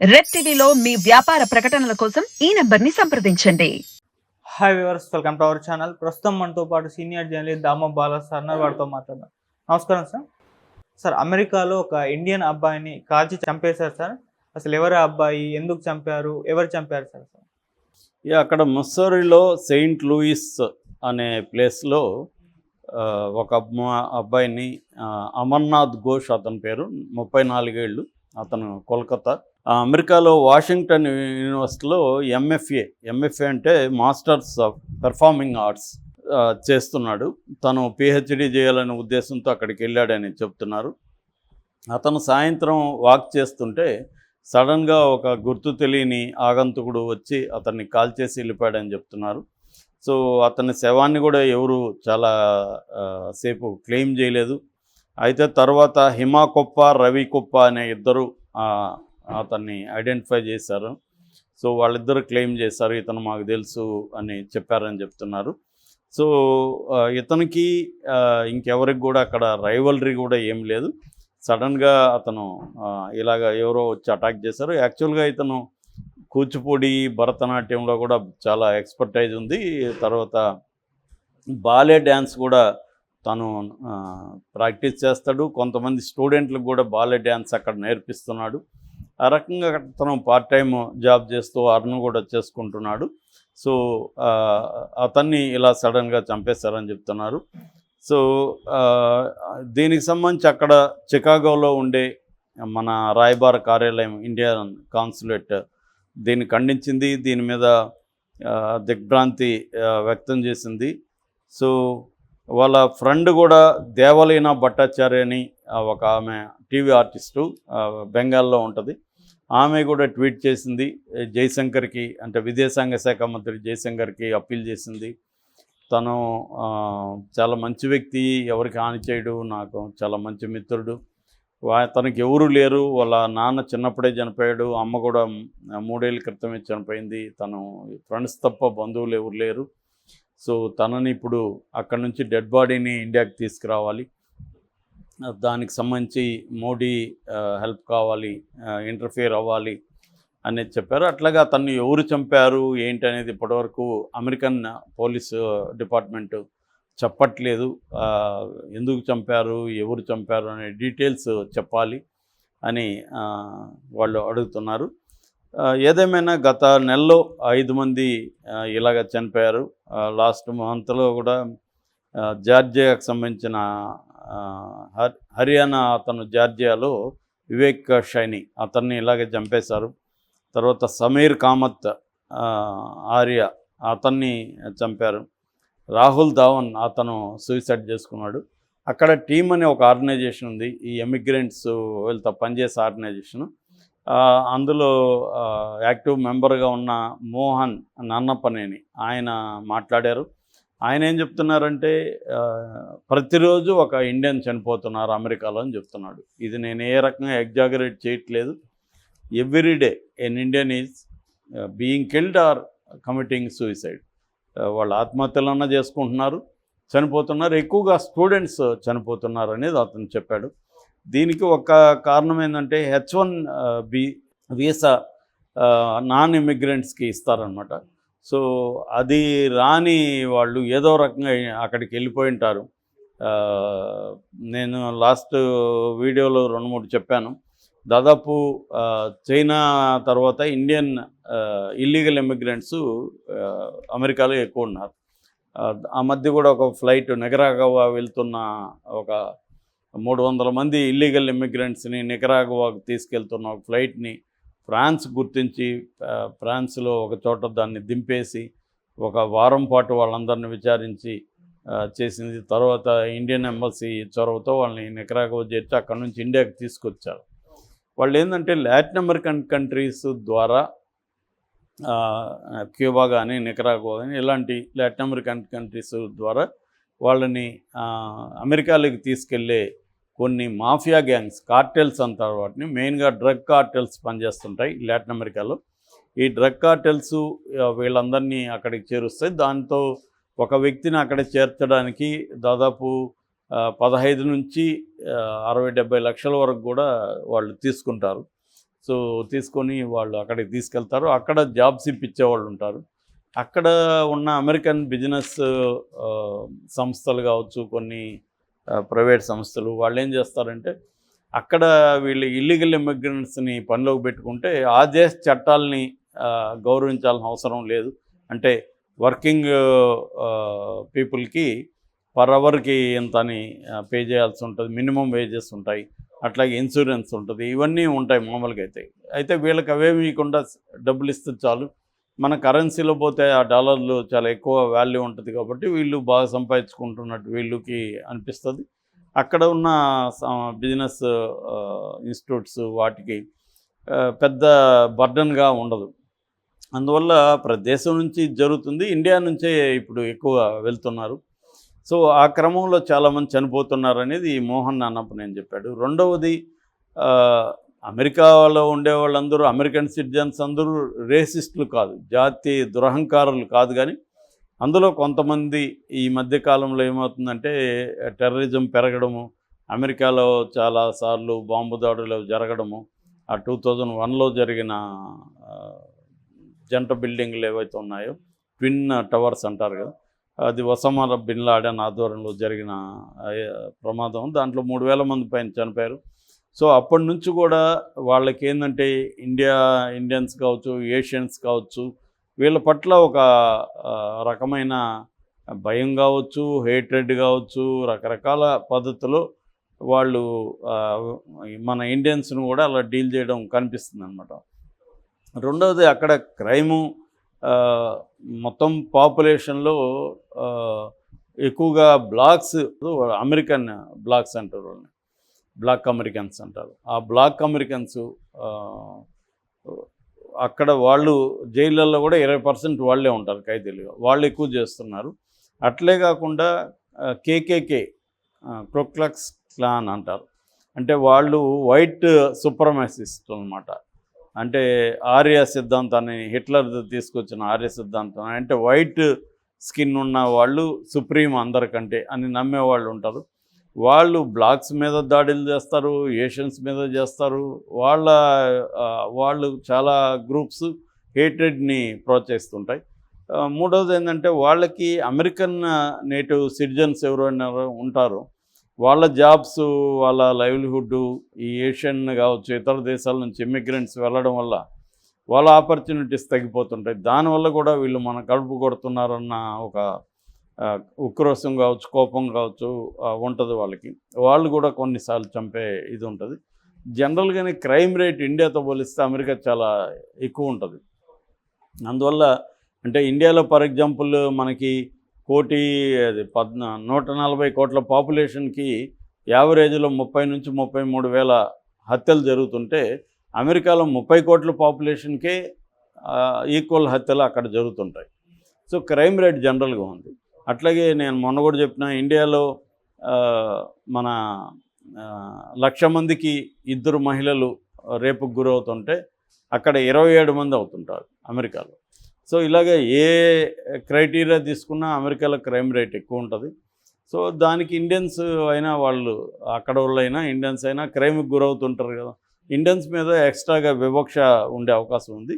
Red టీవీలో మీ వ్యాపార ప్రకటనల కోసం ఈ నెంబర్ని సంప్రదించండి. Hi viewers welcome to our channel ప్రస్తుతం మనతో పాటు senior journalist Dama Bala sir. వారితో మాట్లాడదాం. నమస్కారం సార్ సార్ అమెరికాలో ఒక ఇండియన్ అబ్బాయిని కాల్చి చంపేశారు సార్ అసలు ఎవరు ఆ అబ్బాయి? ఎందుకు చంపారు? ఎవరు చంపారు సార్ ఇక అక్కడ ముస్సోరిలో సెయింట్ లూయిస్ అనే ప్లేస్లో ఒక అబ్బాయిని అమర్నాథ్ ఘోష్ అతని పేరు. ముప్పై నాలుగేళ్ళు అతను కోల్కతా అమెరికాలో వాషింగ్టన్ యూనివర్సిటీలో ఎంఎఫ్ఏ ఎంఎఫ్ఏ అంటే మాస్టర్స్ ఆఫ్ పెర్ఫార్మింగ్ ఆర్ట్స్ చేస్తున్నాడు. తను పిహెచ్డి చేయాలనే ఉద్దేశంతో అక్కడికి వెళ్ళాడని చెప్తున్నారు. అతను సాయంత్రం వాక్ చేస్తుంటే సడన్గా ఒక గుర్తు తెలియని ఆగంతుకుడు వచ్చి అతన్ని కాల్ చేసి వెళ్ళిపోయాడని చెప్తున్నారు. సో అతని శవాన్ని కూడా ఎవరు చాలా సేపు క్లెయిమ్ చేయలేదు. అయితే తర్వాత హిమాకొప్ప రవి కుప్ప అనే ఇద్దరు అతన్ని ఐడెంటిఫై చేశారు. సో వాళ్ళిద్దరు క్లెయిమ్ చేశారు ఇతను మాకు తెలుసు అని చెప్పారని చెప్తున్నారు. సో ఇతనికి ఇంకెవరికి కూడా అక్కడ రైవలరీ కూడా ఏం లేదు. సడన్గా అతను ఇలాగ ఎవరో వచ్చి అటాక్ చేశారు. యాక్చువల్గా ఇతను కూచిపూడి భరతనాట్యంలో కూడా చాలా ఎక్స్పర్టైజ్ ఉంది. తర్వాత బాలే డ్యాన్స్ కూడా తను ప్రాక్టీస్ చేస్తాడు. కొంతమంది స్టూడెంట్లకు కూడా బాలే డ్యాన్స్ అక్కడ నేర్పిస్తున్నాడు. ఆ రకంగా తను పార్ట్ టైం జాబ్ చేస్తూ అర్న్ కూడా చేసుకుంటున్నాడు. సో అతన్ని ఇలా సడన్గా చంపేశారని చెప్తున్నారు. సో దీనికి సంబంధించి అక్కడ చికాగోలో ఉండే మన రాయబార కార్యాలయం ఇండియన్ కాన్సులేట్ దీన్ని ఖండించింది. దీని మీద దిగ్భ్రాంతి వ్యక్తం చేసింది. సో వాళ్ళ ఫ్రెండ్ కూడా దేవలీన భట్టాచార్య అని ఒక ఆమె టీవీ ఆర్టిస్టు బెంగాల్లో ఉంటుంది. ఆమె కూడా ట్వీట్ చేసింది. జయశంకర్కి జైశంకర్కి అంటే విదేశాంగ శాఖ మంత్రి జైశంకర్కి అప్పీల్ చేసింది. తను చాలా మంచి వ్యక్తి ఎవరికి హాని చేయడు నాకు చాలా మంచి మిత్రుడు. తనకి ఎవరు లేరు వాళ్ళ నాన్న చిన్నప్పుడే చనిపోయాడు అమ్మ కూడా మూడేళ్ళ క్రితమే చనిపోయింది. తను ఫ్రెండ్స్ తప్ప బంధువులు ఎవరు లేరు. సో తనని ఇప్పుడు అక్కడ నుంచి డెడ్ బాడీని ఇండియాకి తీసుకురావాలి. దానికి సంబంధించి మోడీ హెల్ప్ కావాలి ఇంటర్ఫియర్ అవ్వాలి అనేది చెప్పారు. అట్లాగా తను ఎవరు చంపారు ఏంటి అనేది ఇప్పటివరకు అమెరికన్ పోలీస్ డిపార్ట్మెంట్ చెప్పట్లేదు. ఎందుకు చంపారు ఎవరు చంపారు అనే డీటెయిల్స్ చెప్పాలి అని వాళ్ళు అడుగుతున్నారు. ఏదేమైనా గత నెలలో ఐదు మంది ఇలాగ చనిపోయారు. లాస్ట్ మంత్లో కూడా జార్జియాకు సంబంధించిన హర్యానా అతను జార్జియాలో వివేక్ షైని అతన్ని ఇలాగే చంపేశారు. తర్వాత సమీర్ కామత్ ఆర్య అతన్ని చంపారు. రాహుల్ ధావన్ అతను సూసైడ్ చేసుకున్నాడు. అక్కడ టీమ్ అనే ఒక ఆర్గనైజేషన్ ఉంది. ఈ ఎమిగ్రెంట్స్ వీళ్ళతో పనిచేసే ఆర్గనైజేషన్. అందులో యాక్టివ్ మెంబర్గా ఉన్న మోహన్ నన్నపనేని ఆయన మాట్లాడారు. ఆయన ఏం చెప్తున్నారంటే ప్రతిరోజు ఒక ఇండియన్ చనిపోతున్నారు అమెరికాలో అని చెప్తున్నాడు. ఇది నేను ఏ రకంగా ఎగ్జాగరేట్ చేయట్లేదు. Every day an Indian is being killed or committing suicide వాళ్ళు ఆత్మహత్యలన్నా చేసుకుంటున్నారు చనిపోతున్నారు ఎక్కువగా స్టూడెంట్స్ చనిపోతున్నారు అనేది అతను చెప్పాడు. దీనికి ఒక కారణం ఏంటంటే H one B visa non ఇమిగ్రెంట్స్కి ఇస్తారనమాట సో అది రాని వాళ్ళు ఏదో రకంగా అక్కడికి వెళ్ళిపోయి ఉంటారు. నేను లాస్ట్ వీడియోలో రెండు మూడు చెప్పాను. దాదాపు చైనా తర్వాత ఇండియన్ ఇల్లీగల్ ఇమిగ్రెంట్స్ అమెరికాలో ఎక్కువ ఉన్నారు. ఆ, మధ్య కూడా ఒక ఫ్లైట్ నికరాగవా వెళ్తున్న ఒక మూడు వందల మంది ఇల్లీగల్ ఇమిగ్రెంట్స్ని నికరాగవాకు తీసుకెళ్తున్న ఒక ఫ్లైట్ని ఫ్రాన్స్ గుర్తించి ఫ్రాన్స్లో ఒక చోట దాన్ని దింపేసి ఒక వారం పాటు వాళ్ళందరిని విచారించి చేసింది. తర్వాత ఇండియన్ ఎంబసీ చొరవతో వాళ్ళని నికరాగో చేర్చి అక్కడి నుంచి ఇండియాకి తీసుకొచ్చారు. వాళ్ళు ఏంటంటే లాటిన్ అమెరికన్ కంట్రీస్ ద్వారా క్యూబా కానీ నికరాగో కానీ ఇలాంటి లాటిన్ అమెరికన్ కంట్రీస్ ద్వారా వాళ్ళని అమెరికాలోకి తీసుకెళ్ళే కొన్ని మాఫియా గ్యాంగ్స్ కార్టెల్స్ అంటారు వాటిని. మెయిన్గా డ్రగ్ కార్టెల్స్ పనిచేస్తుంటాయి లాటిన్ అమెరికాలో. ఈ డ్రగ్ కార్టెల్స్ వీళ్ళందరినీ అక్కడికి చేరుస్తాయి. దాంతో ఒక వ్యక్తిని అక్కడ చేర్చడానికి దాదాపు పదహైదు నుంచి అరవై డెబ్బై లక్షల వరకు కూడా వాళ్ళు తీసుకుంటారు. సో తీసుకొని వాళ్ళు అక్కడికి తీసుకెళ్తారు. అక్కడ జాబ్స్ ఇప్పించేవాళ్ళు ఉంటారు. అక్కడ ఉన్న అమెరికన్ బిజినెస్ సంస్థలు కావచ్చు కొన్ని ప్రైవేట్ సంస్థలు వాళ్ళు ఏం చేస్తారంటే అక్కడ వీళ్ళు ఇల్లీగల్ ఇమిగ్రెంట్స్ని పనిలోకి పెట్టుకుంటే ఆ దేశ చట్టాలని గౌరవించాల్సిన అవసరం లేదు. అంటే వర్కింగ్ పీపుల్కి పర్ అవర్కి ఎంత అని పే చేయాల్సి ఉంటుంది. మినిమం వేజెస్ ఉంటాయి. అట్లాగే ఇన్సూరెన్స్ ఉంటుంది. ఇవన్నీ ఉంటాయి మామూలుగా అయితే. అయితే వీళ్ళకి అవేమి ఇవ్వకుండా డబ్బులు ఇస్తే చాలు. మన కరెన్సీలో పోతే ఆ డాలర్లు చాలా ఎక్కువ వాల్యూ ఉంటుంది కాబట్టి వీళ్ళు బాగా సంపాదించుకుంటున్నట్టు వీళ్ళకి అనిపిస్తుంది. అక్కడ ఉన్న బిజినెస్ ఇన్స్టిట్యూట్స్ వాటికి పెద్ద బర్డన్గా ఉండదు. అందువల్ల ప్రదేశం నుంచి జరుగుతుంది. ఇండియా నుంచే ఇప్పుడు ఎక్కువ వెళ్తున్నారు. సో ఆ క్రమంలో చాలామంది చనిపోతున్నారు అనేది మోహన్ నాన్నప్ప నేను చెప్పాడు. రెండవది అమెరికాలో ఉండే వాళ్ళందరూ అమెరికన్ సిటిజన్స్ అందరూ రేసిస్టులు కాదు జాతి దురహంకారులు కాదు కానీ అందులో కొంతమంది ఈ మధ్యకాలంలో ఏమవుతుందంటే టెర్రరిజం పెరగడము అమెరికాలో చాలాసార్లు బాంబు దాడులు జరగడము ఆ టూ థౌజండ్ వన్లో జరిగిన జంట బిల్డింగ్లు ఏవైతే ఉన్నాయో ట్విన్ టవర్స్ అంటారు కదా అది ఒసమా బిన్ లాడెన్ ఆధ్వర్యంలో జరిగిన ప్రమాదం. దాంట్లో మూడు వేల మంది పైన చనిపోయారు. సో అప్పటి నుంచి కూడా వాళ్ళకి ఏంటంటే ఇండియా ఇండియన్స్ కావచ్చు ఏషియన్స్ కావచ్చు వీళ్ళ పట్ల ఒక రకమైన భయం కావచ్చు హేట్రెడ్ కావచ్చు రకరకాల పద్ధతిలో వాళ్ళు మన ఇండియన్స్ను కూడా అలా డీల్ చేయడం కనిపిస్తుంది అనమాట రెండవది అక్కడ క్రైము మొత్తం పాపులేషన్లో ఎక్కువగా బ్లాక్స్ అమెరికన్ బ్లాక్స్ అంటారు వాళ్ళని. బ్లాక్ అమెరికన్స్ అంటారు. ఆ బ్లాక్ అమెరికన్స్ అక్కడ వాళ్ళు జైళ్ళల్లో కూడా ఇరవై పర్సెంట్ వాళ్ళే ఉంటారు ఖైదీలుగా. వాళ్ళు ఎక్కువ చేస్తున్నారు. అట్లే కాకుండా కేకేకే క్రొక్లక్స్ క్లాన్ అంటారు. అంటే వాళ్ళు వైట్ సుప్రమసిస్ట్ అనమాట అంటే ఆర్య సిద్ధాంతాన్ని హిట్లర్ తీసుకొచ్చిన ఆర్య సిద్ధాంతం. అంటే వైట్ స్కిన్ ఉన్న వాళ్ళు సుప్రీం అందరికంటే అని నమ్మే వాళ్ళు ఉంటారు. వాళ్ళు బ్లాక్స్ మీద దాడులు చేస్తారు ఏషియన్స్ మీద చేస్తారు. వాళ్ళ వాళ్ళు చాలా గ్రూప్స్ హేటెడ్ని ప్రోత్సహిస్తుంటాయి. మూడవది ఏంటంటే వాళ్ళకి అమెరికన్ నేటివ్ సిటిజన్స్ ఎవరైనా ఉంటారు వాళ్ళ జాబ్స్ వాళ్ళ లైవ్లీహుడ్ ఈ ఏషియన్ కావచ్చు ఇతర దేశాల నుంచి ఇమిగ్రెంట్స్ వెళ్ళడం వల్ల వాళ్ళ ఆపర్చునిటీస్ తగ్గిపోతుంటాయి. దానివల్ల కూడా వీళ్ళు మన కడుపు కొడుతున్నారన్న ఒక ఉక్రోషం కావచ్చు కోపం కావచ్చు ఉంటుంది వాళ్ళకి. వాళ్ళు కూడా కొన్నిసార్లు చంపే ఇది ఉంటుంది. జనరల్గానే క్రైమ్ రేట్ ఇండియాతో పోలిస్తే అమెరికా చాలా ఎక్కువ ఉంటుంది. అందువల్ల అంటే ఇండియాలో ఫర్ ఎగ్జాంపుల్ మనకి కోటి అది పద్ నూట నలభై కోట్ల పాపులేషన్కి యావరేజ్లో ముప్పై నుంచి ముప్పై మూడు వేల హత్యలు జరుగుతుంటే అమెరికాలో ముప్పై కోట్ల పాపులేషన్కే ఈక్వల్ హత్యలు అక్కడ జరుగుతుంటాయి. సో క్రైమ్ రేట్ జనరల్గా ఉంది. అట్లాగే నేను మొన్న కూడా చెప్పిన ఇండియాలో మన లక్ష మందికి ఇద్దరు మహిళలు రేపుకు గురవుతుంటే అక్కడ ఇరవై ఏడు మంది అవుతుంటారు అమెరికాలో. సో ఇలాగ ఏ క్రైటీరియా తీసుకున్నా అమెరికాలో క్రైమ్ రేట్ ఎక్కువ ఉంటుంది. సో దానికి ఇండియన్స్ అయినా వాళ్ళు అక్కడ వాళ్ళైనా ఇండియన్స్ అయినా క్రైమ్కి గురవుతుంటారు కదా. ఇండియన్స్ మీద ఎక్స్ట్రాగా వివక్ష ఉండే అవకాశం ఉంది.